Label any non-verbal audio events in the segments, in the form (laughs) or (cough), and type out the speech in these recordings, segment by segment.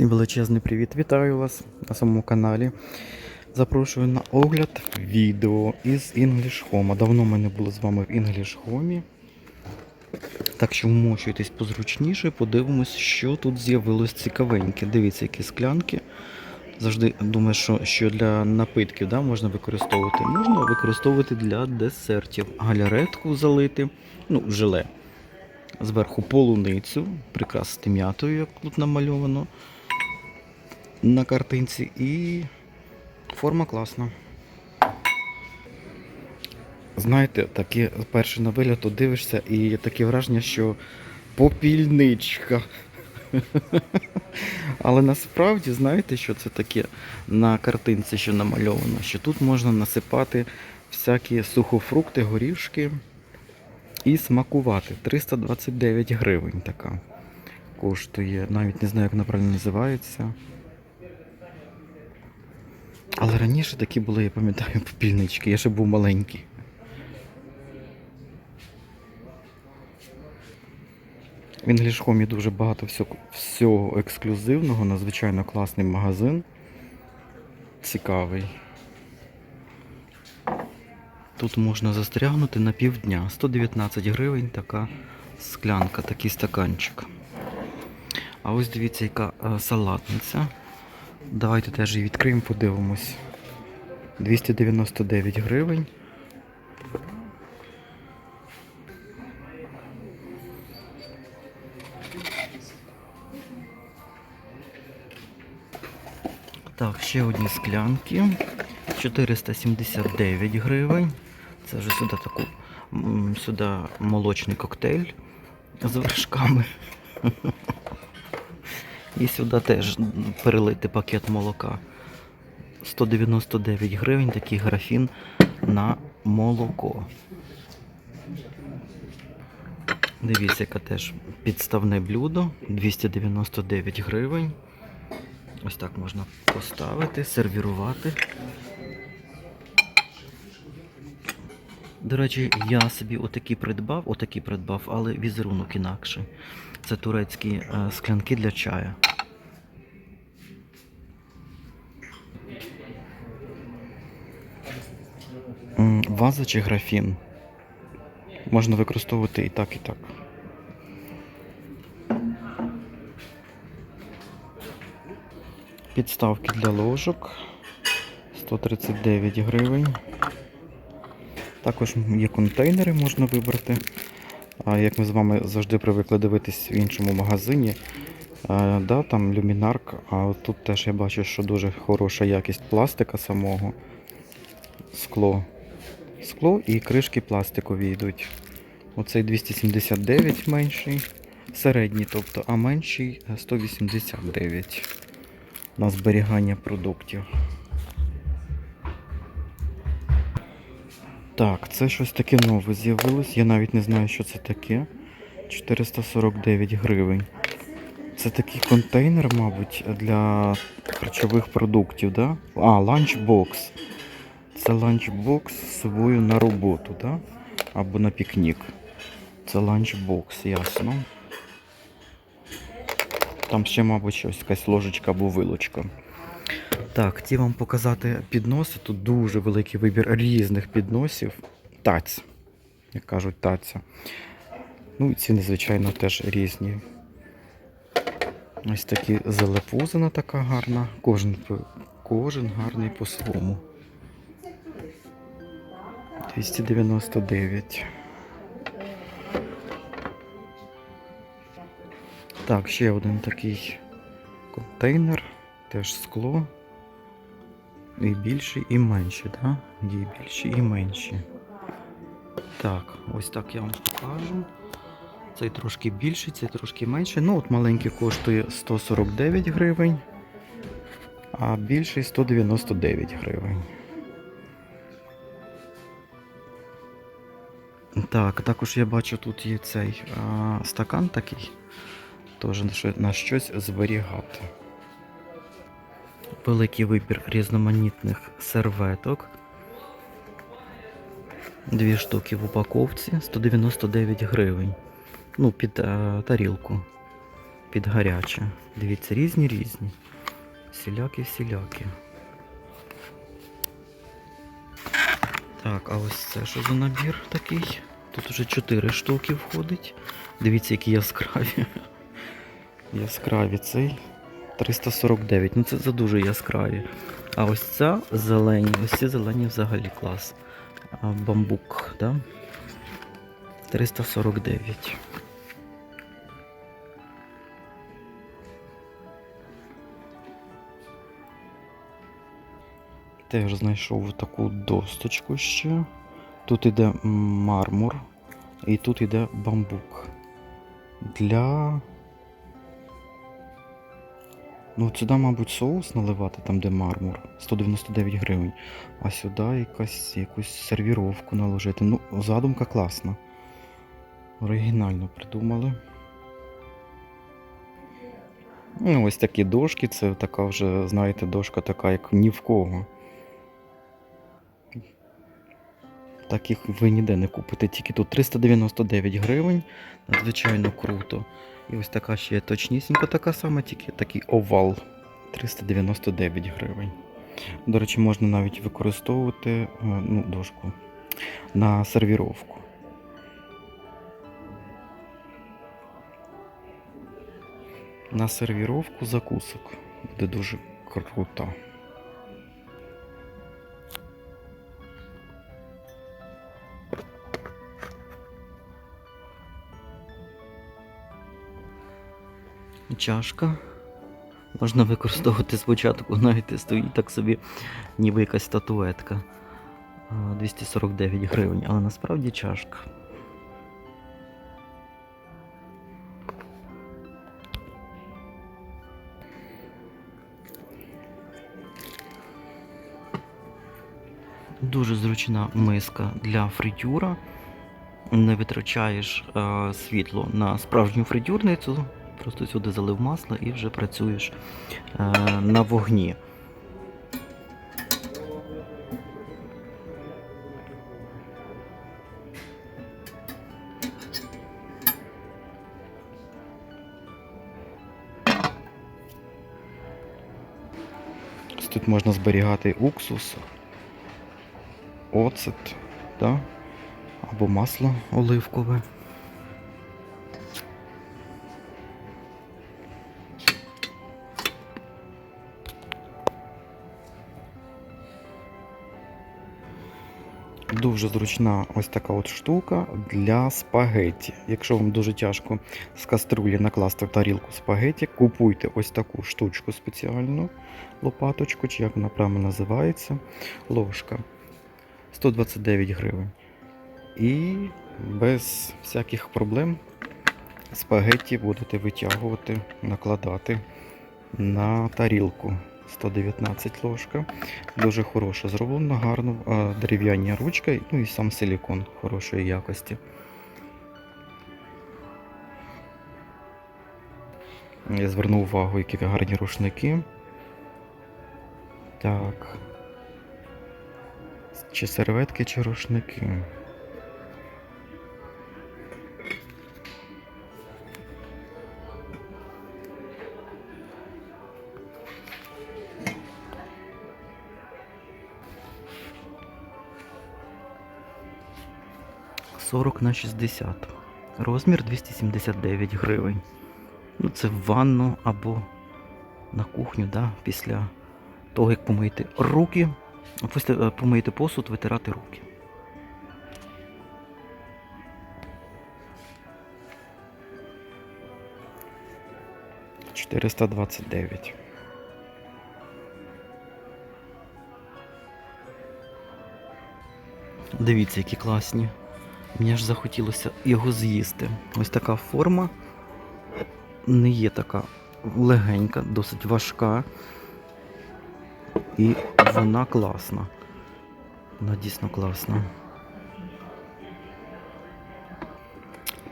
Всім величезний привіт! Вітаю вас на самому каналі. Запрошую на огляд відео із English Home. Давно ми не були з вами в English Home. Так що вмощуйтесь позручніше, подивимось, що тут з'явилось цікавеньке. Дивіться, які склянки. Завжди думаю, що, що для напитків да, можна використовувати. Можна використовувати для десертів. Галяретку залити, ну, желе. Зверху полуницю, прикрасити м'ятою, як тут намальовано на картинці, і форма класна. Знаєте, таке перше на вигляд то дивишся, і таке враження, що попільничка. (laughs) Але насправді знаєте, що це таке на картинці, що намальовано? Що тут можна насипати всякі сухофрукти, горішки і смакувати. 329 гривень така коштує. Навіть не знаю, як вона правильно називається. Але раніше такі були, я пам'ятаю, (laughs) попільнички, я ще був маленький. В Home дуже багато всього, всього ексклюзивного, надзвичайно класний магазин. Цікавий. Тут можна застрягнути на півдня. 119 гривень така склянка, такий стаканчик. А ось дивіться, яка е, салатниця. Давайте теж її відкриємо, подивимось. 299 гривень. Так, ще одні склянки. 479 гривень. Це вже сюди таку сюди молочний коктейль з вершками. (laughs) І сюди теж перелити пакет молока. 199 гривень такий графін на молоко. Дивіться, яке теж підставне блюдо. 299 гривень. Ось так можна поставити, сервірувати. До речі, я собі отакі придбав, отакі придбав, але візерунок інакший. Це турецькі е, склянки для чаю. Ваза чи графін. Можна використовувати і так, і так. Підставки для ложок 139 гривень. Також є контейнери, можна вибрати. А як ми з вами завжди привикли дивитись в іншому магазині, а, да, там люмінарк, а тут теж я бачу, що дуже хороша якість пластика самого. Скло. Скло і кришки пластикові йдуть. Оцей 279 менший, середній, тобто, а менший 189 на зберігання продуктів. Так, це щось таке нове з'явилось. Я навіть не знаю, що це таке. 449 гривень. Це такий контейнер, мабуть, для харчових продуктів, да? А, ланчбокс. Це ланчбокс з собою на роботу, да? Або на пікнік. Це ланчбокс, ясно. Там ще, мабуть, щось, якась ложечка або вилочка. Так, хотів вам показати підноси. Тут дуже великий вибір різних підносів. Таць, як кажуть, таця. Ну і ціни, звичайно, теж різні. Ось такі залепузина така гарна. Кожен, кожен гарний по-своєму. 299. Так, ще один такий контейнер, теж скло. І більші, і менші, так? Да? Є більші і менші. Так, ось так я вам покажу. Цей трошки більший, цей трошки менший. Ну, от маленький коштує 149 гривень, а більший 199 гривень. Так, також я бачу, тут є цей а, стакан такий. Теж на щось зберігати. Великий вибір різноманітних серветок. Дві штуки в упаковці 199 гривень. Ну, під е, тарілку. під гаряче. Дивіться, різні різні. Всілякі, всілякі. Так, а ось це що за набір такий? Тут уже 4 штуки входить. Дивіться, які яскраві. Яскраві цей 349. Ну це за дуже яскраві. А ось ця зелені, ось ці зелені взагалі клас. Бамбук, да? 349. Теж знайшов таку досточку ще. Тут іде мармур і тут іде бамбук. Для. Ну, сюди, мабуть, соус наливати, там, де мармур, 199 гривень. А сюди якась, якусь сервіровку наложити. Ну, задумка класна. Оригінально придумали. Ну, ось такі дошки, це така вже, знаєте, дошка така, як ні в кого. Таких ви ніде не купите, тільки тут 399 гривень. Надзвичайно круто. І ось така ще є точнісінько така сама, тільки такий овал 399 гривень. До речі, можна навіть використовувати е, ну, дошку на сервіровку. На сервіровку закусок. Буде дуже круто. Чашка. Можна використовувати спочатку, навіть стоїть так собі, ніби якась статуетка. 249 гривень, але насправді чашка. Дуже зручна миска для фритюра. Не витрачаєш е, світло на справжню фритюрницю. Просто сюди залив масло і вже працюєш е, на вогні. Тут можна зберігати уксус, оцет, да? або масло оливкове. Дуже зручна ось така от штука для спагетті. Якщо вам дуже тяжко з каструлі накласти в тарілку спагетті, купуйте ось таку штучку спеціальну, лопаточку, чи як вона правильно називається, ложка. 129 гривень. І без всяких проблем спагетті будете витягувати, накладати на тарілку. 119 ложка. Дуже хороша зроблена, гарно, а, дерев'яні ручка, ну і сам силікон хорошої якості. Я звернув увагу, які гарні рушники. Так. Чи серветки, чи рушники. Сорок на 60. Розмір 279 гривень. Ну, це в ванну або на кухню, да, після того, як помити руки, після е, помити посуд, витирати руки. Чотириста двадцять дев'ять. Дивіться, які класні. Мені аж захотілося його з'їсти. Ось така форма. Не є така легенька, досить важка. І вона класна. Вона дійсно класна.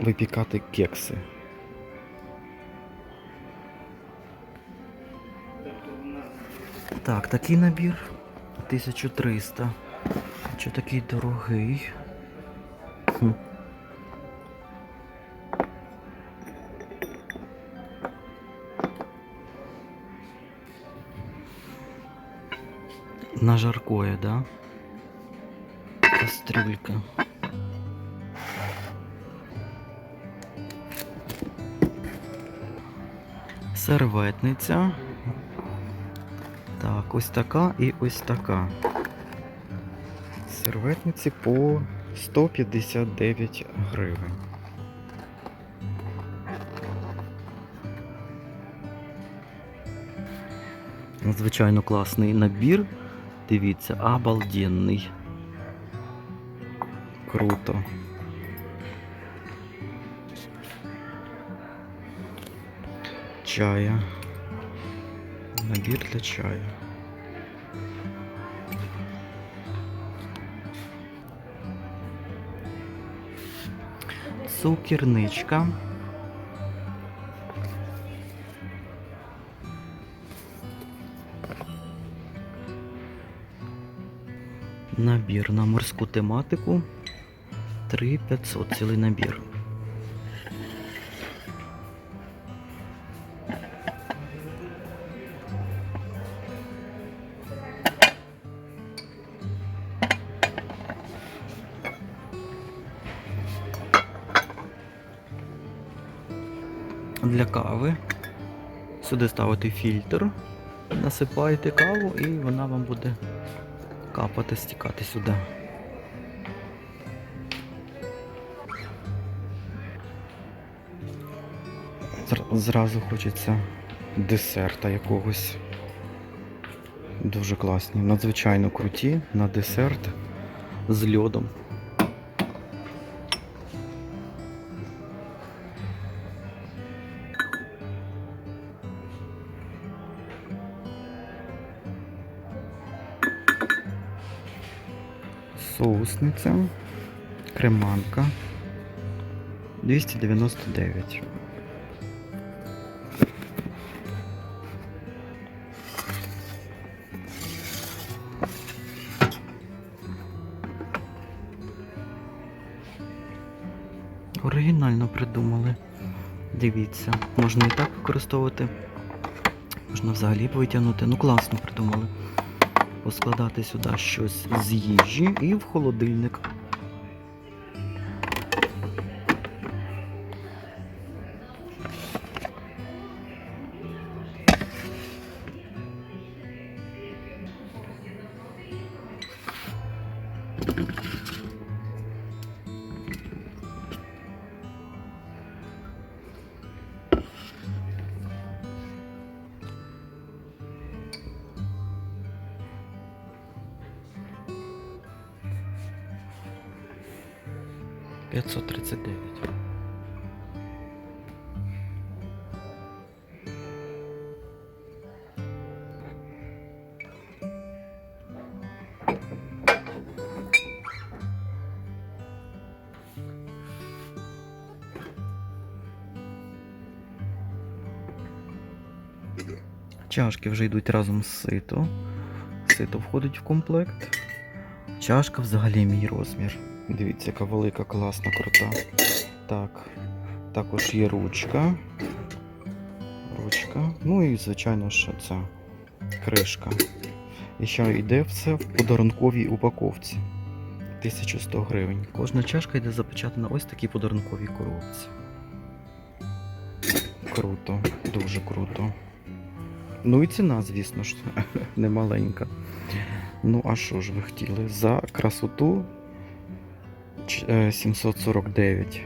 Випікати кекси. Так, такий набір 1300. Чи такий дорогий? На жаркое, да? Кастрюлька. Серветниця. Так, ось така і ось така. Серветниці по 159 гривень. Надзвичайно класний набір. Дивіться, обалденний. Круто. Чая. Набір для чаю. Цукерничка. Набір на морську тематику. 3500 цілий набір. Сюди ставити фільтр, насипаєте каву і вона вам буде капати, стікати сюди. Зразу хочеться десерта якогось. Дуже класні, надзвичайно круті на десерт з льодом. Соусниця, креманка 299. Оригінально придумали. Дивіться, можна і так використовувати. Можна взагалі витягнути. Ну класно придумали. Поскладати сюди щось з їжі і в холодильник. П'ятсот тридцять дев'ять. Чашки вже йдуть разом з сито. Сито входить в комплект. Чашка взагалі мій розмір. Дивіться, яка велика, класна, крута. Так. Також є ручка. Ручка. Ну і, звичайно, ще ця кришка. І ще йде все в подарунковій упаковці. 1100 гривень. Кожна чашка йде запечатана ось такій подарунковій коробці. Круто, дуже круто. Ну і ціна, звісно ж, (laughs) не маленька. Ну, а що ж ви хотіли? За красоту 749.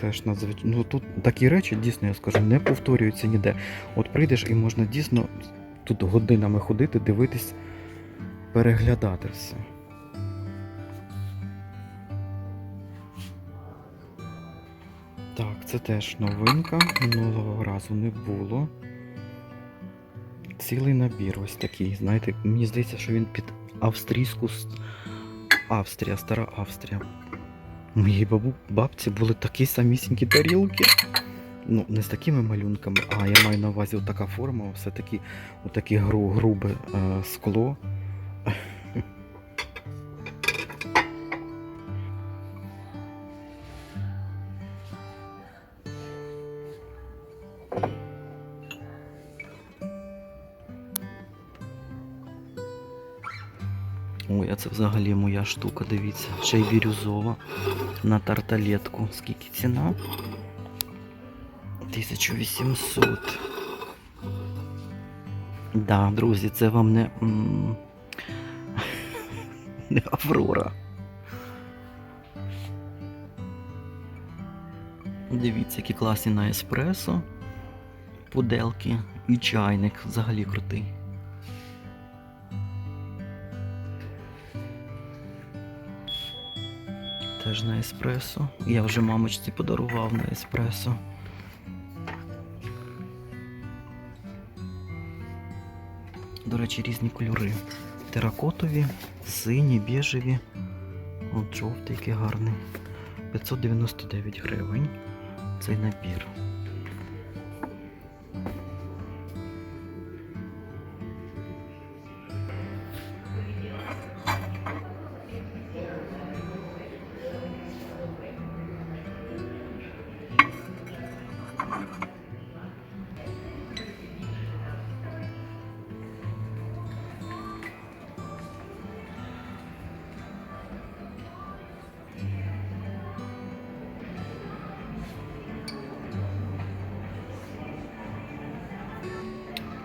Теж надзвичайно. Ну тут такі речі, дійсно, я скажу, не повторюються ніде. От прийдеш і можна дійсно тут годинами ходити, дивитись, переглядати все. Так, це теж новинка. Минулого разу не було. Цілий набір ось такий. Знаєте, мені здається, що він під австрійську Австрія, стара Австрія. Моїй бабу, бабці були такі самісінькі тарілки. Ну, не з такими малюнками, а я маю на увазі така форма, все-таки отаке гру, грубе е, скло. Ой, а це взагалі моя штука, дивіться. Ще й бірюзова на тарталетку. Скільки ціна? 1800. Да, друзі, це вам не. (laughs) Не Аврора. Дивіться, які класні на еспресо. Пуделки і чайник взагалі крутий. Теж на еспресо. Я вже мамочці подарував на еспресо. До речі, різні кольори. Теракотові, сині, біжеві. От жовтий, який гарний. 599 гривень. Цей набір.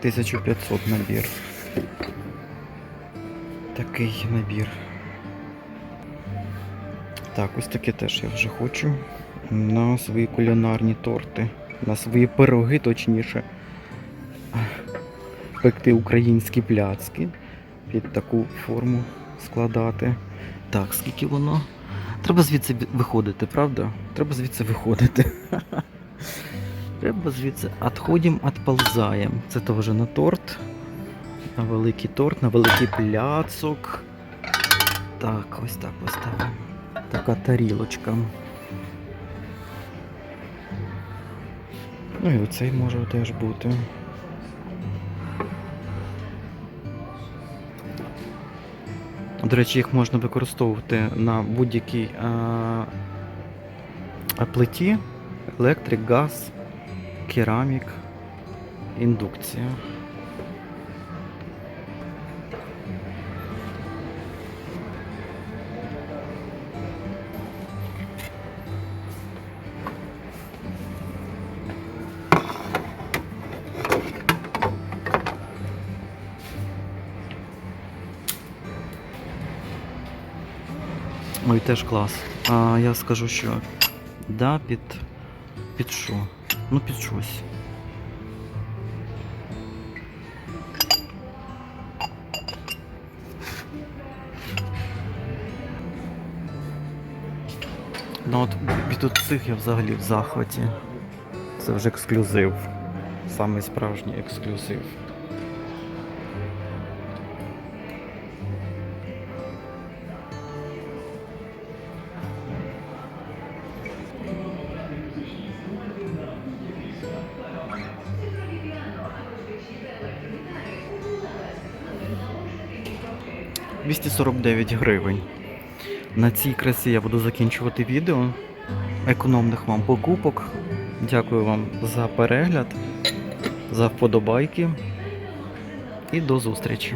Тисячу п'ятсот набір. Такий набір. Так, ось таке теж я вже хочу. На свої кулінарні торти. На свої пироги, точніше. Пекти українські пляцки. Під таку форму складати. Так, скільки воно? Треба звідси виходити, правда? Треба звідси виходити. (laughs) Треба звідси відходимо, відползаємо. Це теж на торт. На великий торт, на великий пляцок. Так, ось так поставимо. Така тарілочка. Ну і оцей може теж бути. До речі, їх можна використовувати на будь-якій плиті, електрик, газ, керамік, індукція. Ой, теж клас. А, я скажу, що да, під. Під що? Ну, під щось. Ну от від цих я взагалі в захваті. Це вже ексклюзив. Самий справжній ексклюзив. – 249 гривень. На цій красі я буду закінчувати відео. Економних вам покупок. Дякую вам за перегляд, за вподобайки і до зустрічі.